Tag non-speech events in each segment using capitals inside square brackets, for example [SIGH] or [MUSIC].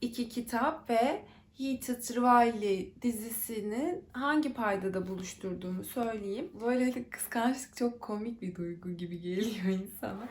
iki kitap ve Heated Riley dizisini hangi paydada buluşturduğumu söyleyeyim. Böyle kıskançlık çok komik bir duygu gibi geliyor insana.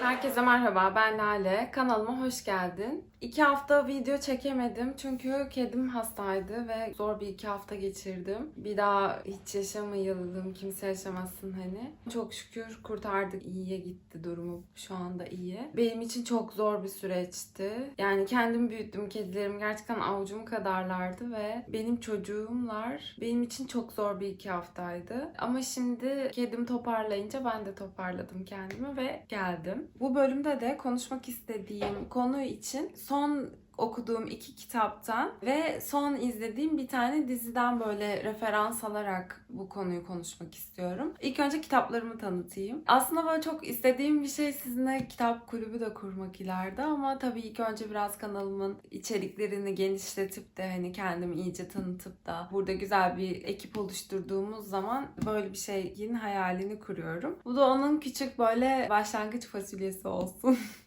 Herkese merhaba, ben Lale. Kanalıma hoş geldin. İki hafta video çekemedim çünkü kedim hastaydı ve zor bir iki hafta geçirdim. Bir daha hiç yaşamayalım, kimse yaşamasın hani. Çok şükür kurtardık, iyiye gitti durumu. Şu anda iyi. Benim için çok zor bir süreçti. Yani kendim büyüttüm, kedilerim gerçekten avucum kadarlardı ve benim çocuğumlar benim için çok zor bir iki haftaydı. Ama şimdi kedim toparlayınca ben de toparladım kendimi ve geldim. Bu bölümde de konuşmak istediğim konu için son okuduğum iki kitaptan ve son izlediğim bir tane diziden böyle referans alarak bu konuyu konuşmak istiyorum. İlk önce kitaplarımı tanıtayım. Aslında böyle çok istediğim bir şey sizinle kitap kulübü de kurmak ileride ama tabii ilk önce biraz kanalımın içeriklerini genişletip de hani kendimi iyice tanıtıp da burada güzel bir ekip oluşturduğumuz zaman böyle bir şeyin hayalini kuruyorum. Bu da onun küçük böyle başlangıç fasulyesi olsun. [LAUGHS]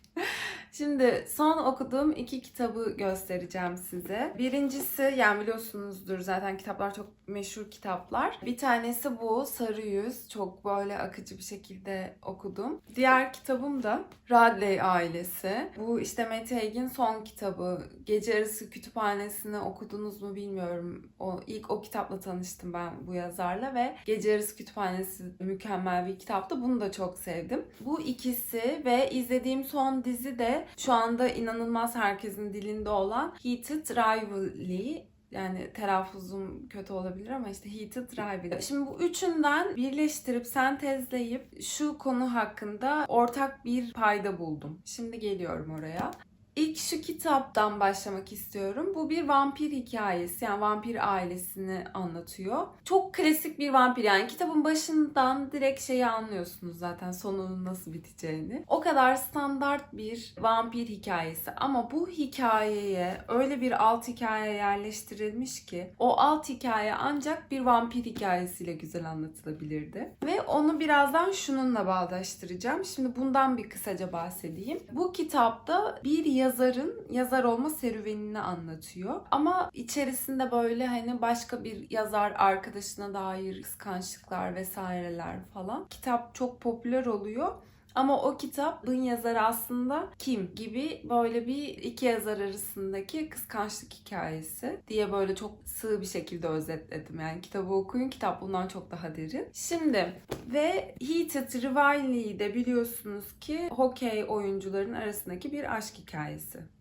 Şimdi son okuduğum iki kitabı göstereceğim size. Birincisi yani biliyorsunuzdur zaten kitaplar çok meşhur kitaplar. Bir tanesi bu Sarı Yüz. Çok böyle akıcı bir şekilde okudum. Diğer kitabım da Radley ailesi. Bu işte Mete Egin son kitabı. Gece Yarısı Kütüphanesi'ni okudunuz mu bilmiyorum. O ilk o kitapla tanıştım ben bu yazarla ve Gece Yarısı Kütüphanesi mükemmel bir kitaptı. Bunu da çok sevdim. Bu ikisi ve izlediğim son dizi de şu anda inanılmaz herkesin dilinde olan Heated Rivalry yani telaffuzum kötü olabilir ama işte Heated Rivalry. Şimdi bu üçünden birleştirip sentezleyip şu konu hakkında ortak bir payda buldum. Şimdi geliyorum oraya. İlk şu kitaptan başlamak istiyorum. Bu bir vampir hikayesi. Yani vampir ailesini anlatıyor. Çok klasik bir vampir yani. Kitabın başından direkt şeyi anlıyorsunuz zaten sonunun nasıl biteceğini. O kadar standart bir vampir hikayesi. Ama bu hikayeye öyle bir alt hikaye yerleştirilmiş ki o alt hikaye ancak bir vampir hikayesiyle güzel anlatılabilirdi. Ve onu birazdan şununla bağdaştıracağım. Şimdi bundan bir kısaca bahsedeyim. Bu kitapta bir yazarın yazar olma serüvenini anlatıyor. Ama içerisinde böyle hani başka bir yazar arkadaşına dair kıskançlıklar vesaireler falan. Kitap çok popüler oluyor. Ama o kitabın yazarı aslında kim gibi böyle bir iki yazar arasındaki kıskançlık hikayesi diye böyle çok sığ bir şekilde özetledim. Yani kitabı okuyun kitap bundan çok daha derin. Şimdi ve Heated Rivalry'de biliyorsunuz ki hokey oyuncuların arasındaki bir aşk hikayesi.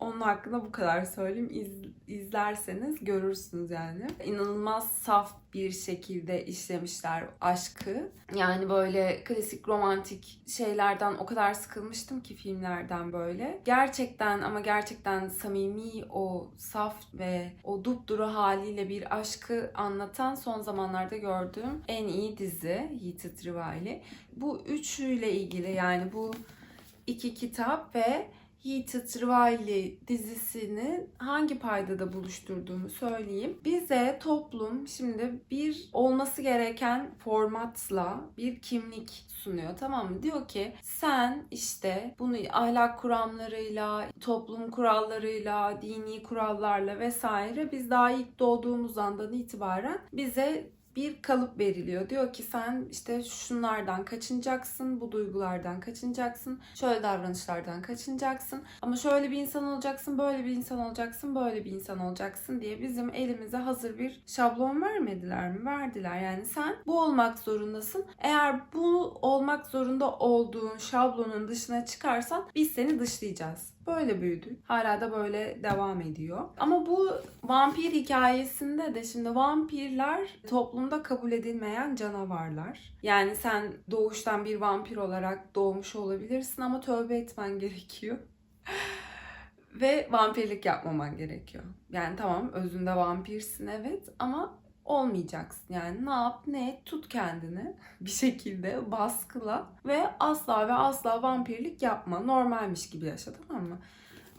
Onun hakkında bu kadar söyleyeyim. İz, izlerseniz görürsünüz yani. İnanılmaz saf bir şekilde işlemişler aşkı. Yani böyle klasik romantik şeylerden o kadar sıkılmıştım ki filmlerden böyle. Gerçekten ama gerçekten samimi o saf ve o dupduru haliyle bir aşkı anlatan son zamanlarda gördüğüm en iyi dizi Heated Rivalry. Bu üçüyle ilgili yani bu iki kitap ve Heated Rivalry dizisini hangi paydada buluşturduğumu söyleyeyim. Bize toplum şimdi bir olması gereken formatla bir kimlik sunuyor tamam mı? Diyor ki sen işte bunu ahlak kuramlarıyla, toplum kurallarıyla, dini kurallarla vesaire biz daha ilk doğduğumuz andan itibaren bize bir kalıp veriliyor. Diyor ki sen işte şunlardan kaçınacaksın, bu duygulardan kaçınacaksın, şöyle davranışlardan kaçınacaksın. Ama şöyle bir insan olacaksın, böyle bir insan olacaksın, böyle bir insan olacaksın diye bizim elimize hazır bir şablon vermediler mi? Verdiler. Yani sen bu olmak zorundasın. Eğer bu olmak zorunda olduğun şablonun dışına çıkarsan biz seni dışlayacağız. Böyle büyüdü. Hala da böyle devam ediyor. Ama bu vampir hikayesinde de şimdi vampirler toplumda kabul edilmeyen canavarlar. Yani sen doğuştan bir vampir olarak doğmuş olabilirsin ama tövbe etmen [LAUGHS] gerekiyor. Ve vampirlik yapmaman gerekiyor. Yani tamam özünde vampirsin evet ama olmayacaksın. Yani ne yap ne et tut kendini [LAUGHS] bir şekilde baskıla ve asla ve asla vampirlik yapma. Normalmiş gibi yaşa tamam mı?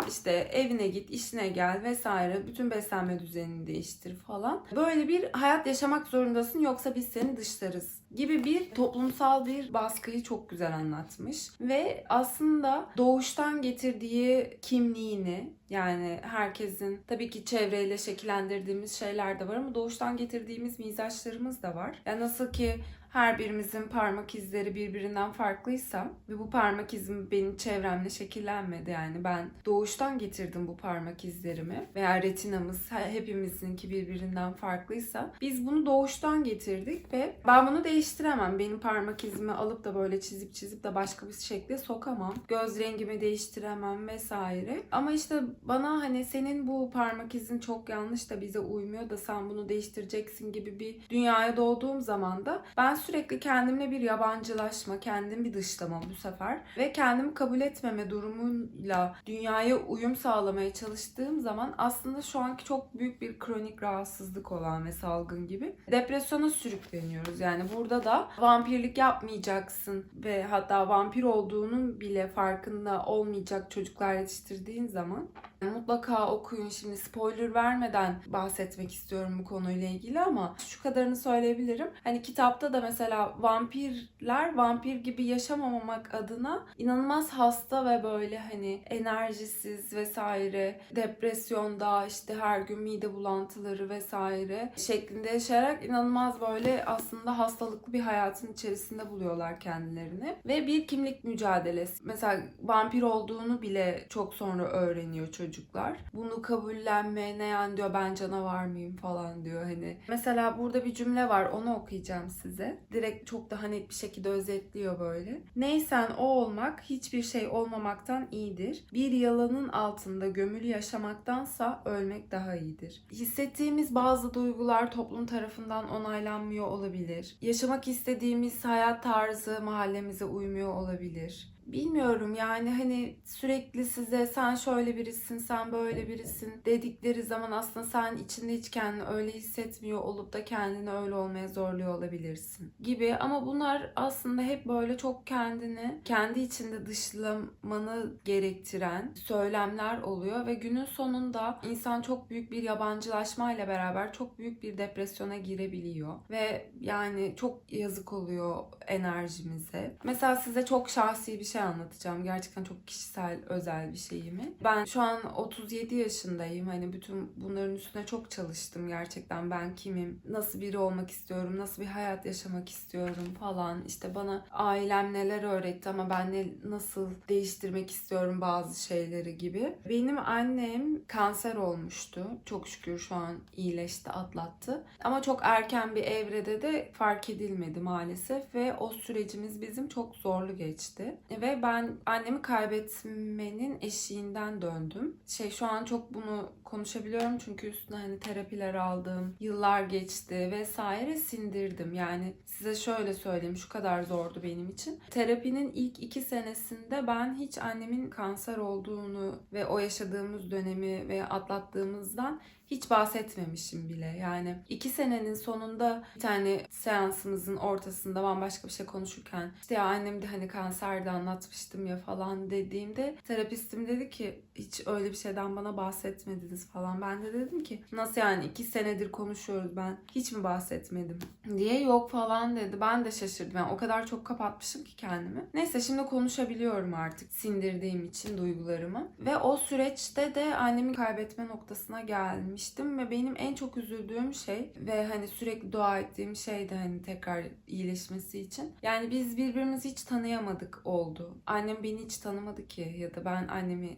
İşte evine git, işine gel vesaire. Bütün beslenme düzenini değiştir falan. Böyle bir hayat yaşamak zorundasın yoksa biz seni dışlarız gibi bir toplumsal bir baskıyı çok güzel anlatmış. Ve aslında doğuştan getirdiği kimliğini yani herkesin tabii ki çevreyle şekillendirdiğimiz şeyler de var ama doğuştan getirdiğimiz mizaçlarımız da var. Yani nasıl ki her birimizin parmak izleri birbirinden farklıysa ve bu parmak izim benim çevremle şekillenmedi yani ben doğuştan getirdim bu parmak izlerimi veya retinamız he- hepimizinki birbirinden farklıysa biz bunu doğuştan getirdik ve ben bunu değiştiremem. Benim parmak izimi alıp da böyle çizip çizip de başka bir şekle sokamam. Göz rengimi değiştiremem vesaire. Ama işte bana hani senin bu parmak izin çok yanlış da bize uymuyor da sen bunu değiştireceksin gibi bir dünyaya doğduğum zaman da ben sürekli kendimle bir yabancılaşma, kendim bir dışlama bu sefer ve kendimi kabul etmeme durumuyla dünyaya uyum sağlamaya çalıştığım zaman aslında şu anki çok büyük bir kronik rahatsızlık olan ve salgın gibi depresyona sürükleniyoruz. Yani burada da vampirlik yapmayacaksın ve hatta vampir olduğunun bile farkında olmayacak çocuklar yetiştirdiğin zaman mutlaka okuyun. Şimdi spoiler vermeden bahsetmek istiyorum bu konuyla ilgili ama şu kadarını söyleyebilirim. Hani kitapta da mesela vampirler vampir gibi yaşamamak adına inanılmaz hasta ve böyle hani enerjisiz vesaire depresyonda işte her gün mide bulantıları vesaire şeklinde yaşayarak inanılmaz böyle aslında hastalıklı bir hayatın içerisinde buluyorlar kendilerini ve bir kimlik mücadelesi. Mesela vampir olduğunu bile çok sonra öğreniyor çocuklar. Bunu kabullenme ne yani diyor ben canavar mıyım falan diyor hani. Mesela burada bir cümle var onu okuyacağım size. Direkt çok daha net bir şekilde özetliyor böyle. Neysen o olmak hiçbir şey olmamaktan iyidir. Bir yalanın altında gömülü yaşamaktansa ölmek daha iyidir. Hissettiğimiz bazı duygular toplum tarafından onaylanmıyor olabilir. Yaşamak istediğimiz hayat tarzı mahallemize uymuyor olabilir. Bilmiyorum yani hani sürekli size sen şöyle birisin, sen böyle birisin dedikleri zaman aslında sen içinde hiç kendini öyle hissetmiyor olup da kendini öyle olmaya zorluyor olabilirsin gibi. Ama bunlar aslında hep böyle çok kendini kendi içinde dışlamanı gerektiren söylemler oluyor ve günün sonunda insan çok büyük bir yabancılaşmayla beraber çok büyük bir depresyona girebiliyor ve yani çok yazık oluyor enerjimize. Mesela size çok şahsi bir şey anlatacağım. Gerçekten çok kişisel, özel bir şeyimi. Ben şu an 37 yaşındayım. Hani bütün bunların üstüne çok çalıştım gerçekten. Ben kimim? Nasıl biri olmak istiyorum? Nasıl bir hayat yaşamak istiyorum falan. İşte bana ailem neler öğretti ama ben ne, nasıl değiştirmek istiyorum bazı şeyleri gibi. Benim annem kanser olmuştu. Çok şükür şu an iyileşti, atlattı. Ama çok erken bir evrede de fark edilmedi maalesef ve o sürecimiz bizim çok zorlu geçti. Ve ben annemi kaybetmenin eşiğinden döndüm. Şey şu an çok bunu konuşabiliyorum çünkü üstüne hani terapiler aldım, yıllar geçti vesaire sindirdim. Yani size şöyle söyleyeyim şu kadar zordu benim için. Terapinin ilk iki senesinde ben hiç annemin kanser olduğunu ve o yaşadığımız dönemi ve atlattığımızdan hiç bahsetmemişim bile. Yani iki senenin sonunda bir tane seansımızın ortasında bambaşka bir şey konuşurken işte ya annem de hani kanserde anlatmıştım ya falan dediğimde terapistim dedi ki hiç öyle bir şeyden bana bahsetmediniz falan. Ben de dedim ki nasıl yani iki senedir konuşuyoruz ben hiç mi bahsetmedim diye yok falan dedi. Ben de şaşırdım. Yani o kadar çok kapatmışım ki kendimi. Neyse şimdi konuşabiliyorum artık sindirdiğim için duygularımı. Ve o süreçte de annemi kaybetme noktasına gelmiştim ve benim en çok üzüldüğüm şey ve hani sürekli dua ettiğim şey de hani tekrar iyileşmesi için. Yani biz birbirimizi hiç tanıyamadık oldu. Annem beni hiç tanımadı ki ya da ben annemi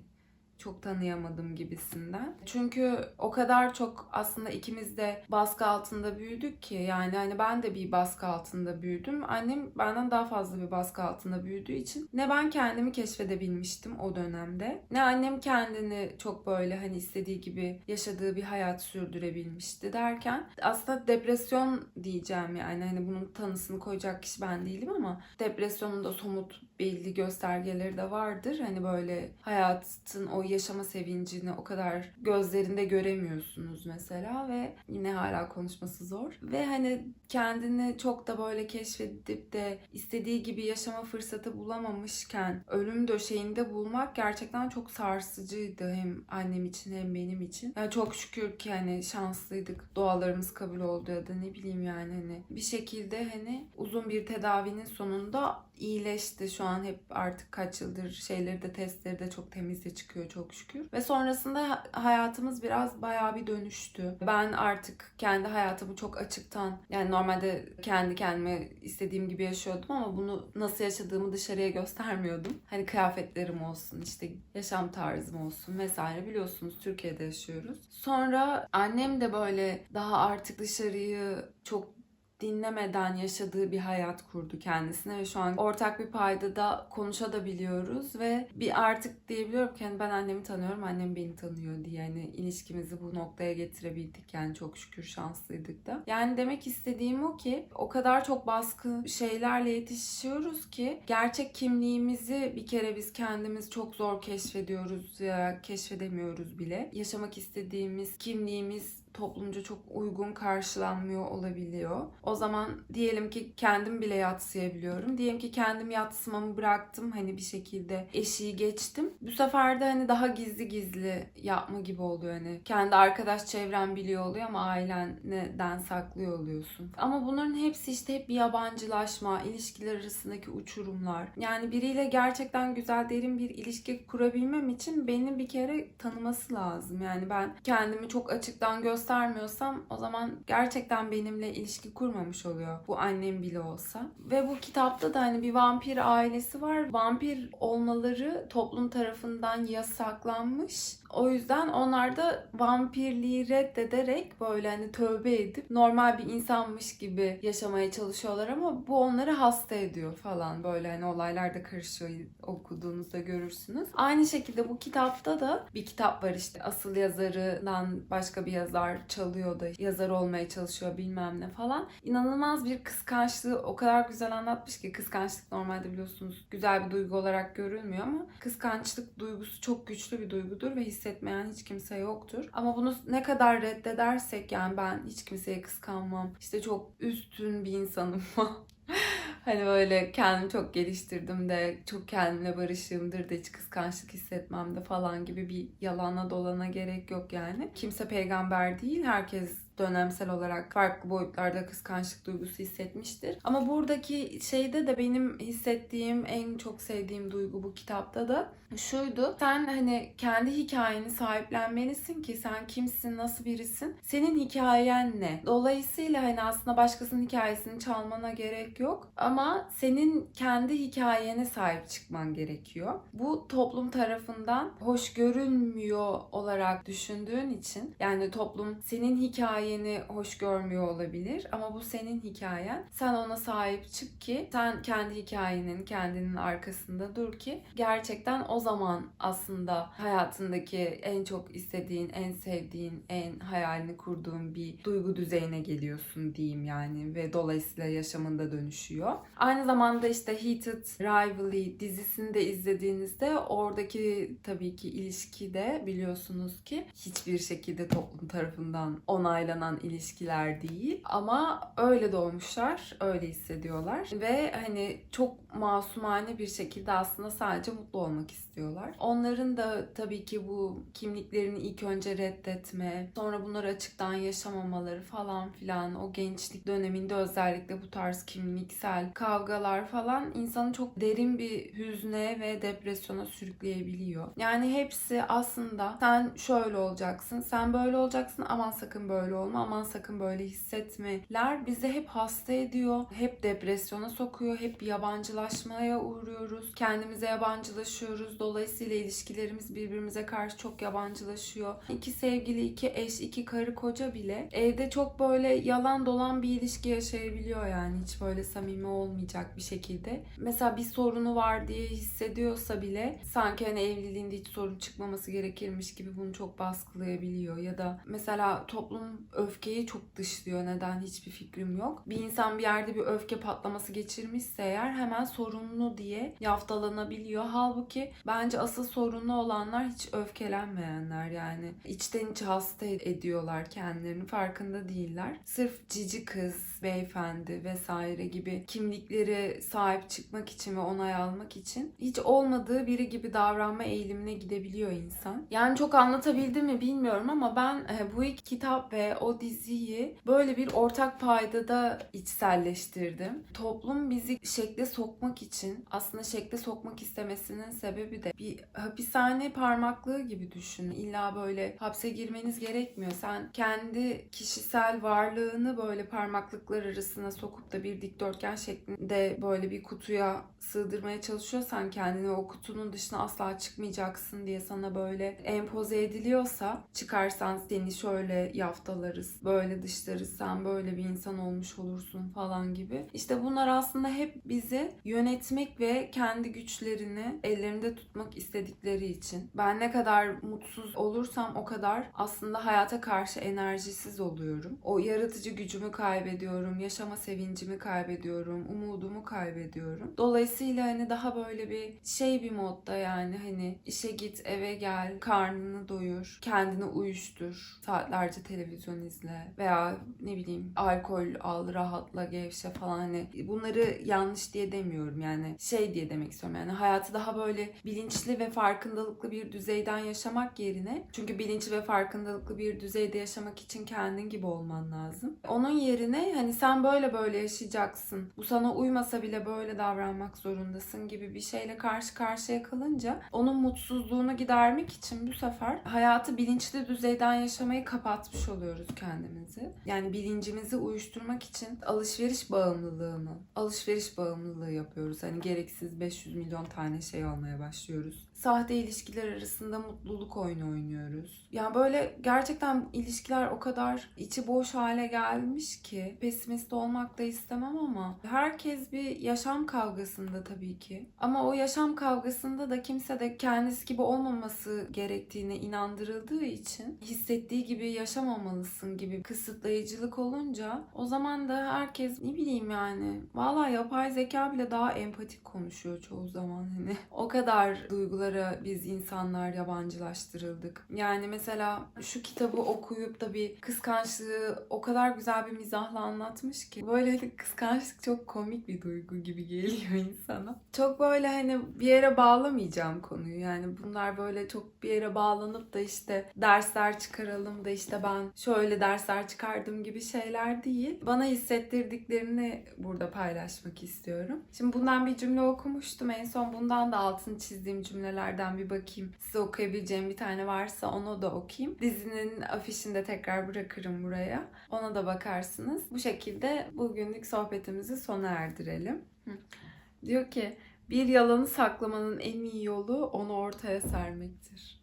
çok tanıyamadım gibisinden. Çünkü o kadar çok aslında ikimiz de baskı altında büyüdük ki yani hani ben de bir baskı altında büyüdüm. Annem benden daha fazla bir baskı altında büyüdüğü için ne ben kendimi keşfedebilmiştim o dönemde. Ne annem kendini çok böyle hani istediği gibi yaşadığı bir hayat sürdürebilmişti derken aslında depresyon diyeceğim yani hani bunun tanısını koyacak kişi ben değilim ama depresyonun da somut belli göstergeleri de vardır. Hani böyle hayatın o yaşama sevincini o kadar gözlerinde göremiyorsunuz mesela ve yine hala konuşması zor. Ve hani kendini çok da böyle keşfedip de istediği gibi yaşama fırsatı bulamamışken ölüm döşeğinde bulmak gerçekten çok sarsıcıydı hem annem için hem benim için. Yani çok şükür ki hani şanslıydık. Dualarımız kabul oldu ya da ne bileyim yani hani bir şekilde hani uzun bir tedavinin sonunda iyileşti. Şu an hep artık kaç yıldır şeyleri de testleri de çok temizle çıkıyor çok şükür. Ve sonrasında ha- hayatımız biraz bayağı bir dönüştü. Ben artık kendi hayatımı çok açıktan yani normalde kendi kendime istediğim gibi yaşıyordum ama bunu nasıl yaşadığımı dışarıya göstermiyordum. Hani kıyafetlerim olsun işte yaşam tarzım olsun vesaire biliyorsunuz Türkiye'de yaşıyoruz. Sonra annem de böyle daha artık dışarıyı çok dinlemeden yaşadığı bir hayat kurdu kendisine ve şu an ortak bir payda da konuşabiliyoruz ve bir artık diyebiliyorum ki hani ben annemi tanıyorum annem beni tanıyor diye yani ilişkimizi bu noktaya getirebildik yani çok şükür şanslıydık da. Yani demek istediğim o ki o kadar çok baskı şeylerle yetişiyoruz ki gerçek kimliğimizi bir kere biz kendimiz çok zor keşfediyoruz ya keşfedemiyoruz bile. Yaşamak istediğimiz kimliğimiz toplumca çok uygun karşılanmıyor olabiliyor. O zaman diyelim ki kendim bile yatsıyabiliyorum. Diyelim ki kendim yatsımamı bıraktım hani bir şekilde eşiği geçtim. Bu sefer de hani daha gizli gizli yapma gibi oluyor hani. Kendi arkadaş çevren biliyor oluyor ama ailenden saklıyor oluyorsun. Ama bunların hepsi işte hep bir yabancılaşma, ilişkiler arasındaki uçurumlar. Yani biriyle gerçekten güzel derin bir ilişki kurabilmem için beni bir kere tanıması lazım. Yani ben kendimi çok açıktan göstermiyorsam o zaman gerçekten benimle ilişki kurmamış oluyor. Bu annem bile olsa. Ve bu kitapta da hani bir vampir ailesi var. Vampir olmaları toplum tarafından yasaklanmış. O yüzden onlar da vampirliği reddederek böyle hani tövbe edip normal bir insanmış gibi yaşamaya çalışıyorlar ama bu onları hasta ediyor falan böyle hani olaylar da karışıyor okuduğunuzda görürsünüz. Aynı şekilde bu kitapta da bir kitap var işte asıl yazarından başka bir yazar çalıyor da yazar olmaya çalışıyor bilmem ne falan. İnanılmaz bir kıskançlığı o kadar güzel anlatmış ki kıskançlık normalde biliyorsunuz güzel bir duygu olarak görülmüyor ama kıskançlık duygusu çok güçlü bir duygudur ve hissetmeyen hiç kimse yoktur. Ama bunu ne kadar reddedersek yani ben hiç kimseye kıskanmam. İşte çok üstün bir insanım [LAUGHS] Hani böyle kendimi çok geliştirdim de çok kendimle barışığımdır da hiç kıskançlık hissetmem de falan gibi bir yalana dolana gerek yok yani. Kimse peygamber değil. Herkes dönemsel olarak farklı boyutlarda kıskançlık duygusu hissetmiştir. Ama buradaki şeyde de benim hissettiğim en çok sevdiğim duygu bu kitapta da şuydu. Sen hani kendi hikayeni sahiplenmelisin ki sen kimsin, nasıl birisin? Senin hikayen ne? Dolayısıyla hani aslında başkasının hikayesini çalmana gerek yok ama senin kendi hikayene sahip çıkman gerekiyor. Bu toplum tarafından hoş görülmüyor olarak düşündüğün için yani toplum senin hikayeni hoş görmüyor olabilir ama bu senin hikayen. Sen ona sahip çık ki sen kendi hikayenin kendinin arkasında dur ki gerçekten o zaman aslında hayatındaki en çok istediğin, en sevdiğin, en hayalini kurduğun bir duygu düzeyine geliyorsun diyeyim yani ve dolayısıyla yaşamında dönüşüyor. Aynı zamanda işte Heated Rivalry dizisini de izlediğinizde oradaki tabii ki ilişki de biliyorsunuz ki hiçbir şekilde toplum tarafından onaylanan ilişkiler değil ama öyle doğmuşlar, öyle hissediyorlar ve hani çok masumane bir şekilde aslında sadece mutlu olmak istiyorlar. Onların da tabii ki bu kimliklerini ilk önce reddetme, sonra bunları açıktan yaşamamaları falan filan o gençlik döneminde özellikle bu tarz kimliksel kavgalar falan insanı çok derin bir hüzne ve depresyona sürükleyebiliyor. Yani hepsi aslında sen şöyle olacaksın, sen böyle olacaksın aman sakın böyle olma, aman sakın böyle hissetmeler bizi hep hasta ediyor, hep depresyona sokuyor, hep yabancılaşmaya uğruyoruz, kendimize yabancılaşıyoruz. Dolayısıyla ilişkilerimiz birbirimize karşı çok yabancılaşıyor. İki sevgili, iki eş, iki karı koca bile evde çok böyle yalan dolan bir ilişki yaşayabiliyor yani hiç böyle samimi olmayacak bir şekilde. Mesela bir sorunu var diye hissediyorsa bile sanki hani evliliğinde hiç sorun çıkmaması gerekirmiş gibi bunu çok baskılayabiliyor ya da mesela toplum öfkeyi çok dışlıyor. Neden hiçbir fikrim yok. Bir insan bir yerde bir öfke patlaması geçirmişse eğer hemen sorunlu diye yaftalanabiliyor. Halbuki bence asıl sorunlu olanlar hiç öfkelenmeyenler yani. içten içe hasta ediyorlar kendilerini farkında değiller. Sırf cici kız, beyefendi vesaire gibi kimlikleri sahip çıkmak için ve onay almak için hiç olmadığı biri gibi davranma eğilimine gidebiliyor insan. Yani çok anlatabildim mi bilmiyorum ama ben e, bu iki kitap ve o diziyi böyle bir ortak paydada içselleştirdim. Toplum bizi şekle sokmak için aslında şekle sokmak istemesinin sebebi de bir hapishane parmaklığı gibi düşün. İlla böyle hapse girmeniz gerekmiyor. Sen kendi kişisel varlığını böyle parmaklıklar arasına sokup da bir dikdörtgen şeklinde böyle bir kutuya sığdırmaya çalışıyorsan kendini o kutunun dışına asla çıkmayacaksın diye sana böyle empoze ediliyorsa çıkarsan seni şöyle yaftalarız, böyle dışlarız, sen böyle bir insan olmuş olursun falan gibi. İşte bunlar aslında hep bizi yönetmek ve kendi güçlerini ellerinde tutmak istedikleri için. Ben ne kadar mutsuz olursam o kadar aslında hayata karşı enerjisiz oluyorum. O yaratıcı gücümü kaybediyorum, yaşama sevincimi kaybediyorum, umudumu kaybediyorum. Dolayısıyla hani daha böyle bir şey bir modda yani hani işe git, eve gel, karnını doyur, kendini uyuştur, saatlerce televizyon izle veya ne bileyim alkol al, rahatla, gevşe falan hani bunları yanlış diye demiyorum yani şey diye demek istiyorum yani hayatı daha böyle bilinçli ve farkındalıklı bir düzeyden yaşamak yerine çünkü bilinçli ve farkındalıklı bir düzeyde yaşamak için kendin gibi olman lazım. Onun yerine hani sen böyle böyle yaşayacaksın. Bu sana uymasa bile böyle davranmak zorundasın gibi bir şeyle karşı karşıya kalınca onun mutsuzluğunu gidermek için bu sefer hayatı bilinçli düzeyden yaşamayı kapatmış oluyoruz kendimizi. Yani bilincimizi uyuşturmak için alışveriş bağımlılığını, alışveriş bağımlılığı yapıyoruz. Hani gereksiz 500 milyon tane şey almaya başlıyoruz. Sahte ilişkiler arasında mutluluk oyunu oynuyoruz. Yani böyle gerçekten ilişkiler o kadar içi boş hale gelmiş ki pesimist olmak da istemem ama herkes bir yaşam kavgasında tabii ki. Ama o yaşam kavgasında da kimse de kendisi gibi olmaması gerektiğine inandırıldığı için hissettiği gibi yaşamamalısın gibi kısıtlayıcılık olunca o zaman da herkes ne bileyim yani valla yapay zeka bile daha empatik konuşuyor çoğu zaman hani. O kadar duygulara biz insanlar yabancılaştırıldık. Yani mesela şu kitabı okuyup da bir kıskançlığı o kadar güzel bir mizahla anlatmış ki böyle hani kıskançlık çok komik bir duygu gibi geliyor [LAUGHS] insana. Çok böyle hani bir yere bağlamayacağım konuyu. Yani bunlar böyle çok bir yere bağlanıp da işte dersler çıkaralım da işte ben şöyle dersler çıkardım gibi şeyler değil. Bana hissettirdiklerini burada paylaşmak istiyorum. Şimdi bundan bir cümle okumuştum. En son bundan da altını çizdiğim cümlelerden bir bakayım. Size okuyabileceğim bir tane varsa onu da okuyayım. Dizinin afişini de tekrar bırakırım buraya. Ona da bakarsınız. Bu şekilde bugünlük sohbetimizi sona erdirelim. Diyor ki bir yalanı saklamanın en iyi yolu onu ortaya sermektir.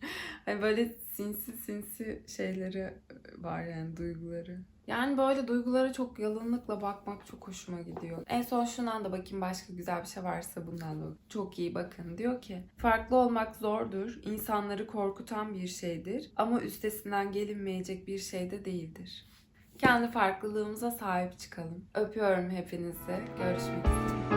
[LAUGHS] hani böyle sinsi sinsi şeyleri var yani duyguları. Yani böyle duygulara çok yalınlıkla bakmak çok hoşuma gidiyor. En son şundan da bakayım başka güzel bir şey varsa bundan da çok iyi bakın. Diyor ki farklı olmak zordur, insanları korkutan bir şeydir ama üstesinden gelinmeyecek bir şey de değildir. Kendi farklılığımıza sahip çıkalım. Öpüyorum hepinizi. Görüşmek üzere.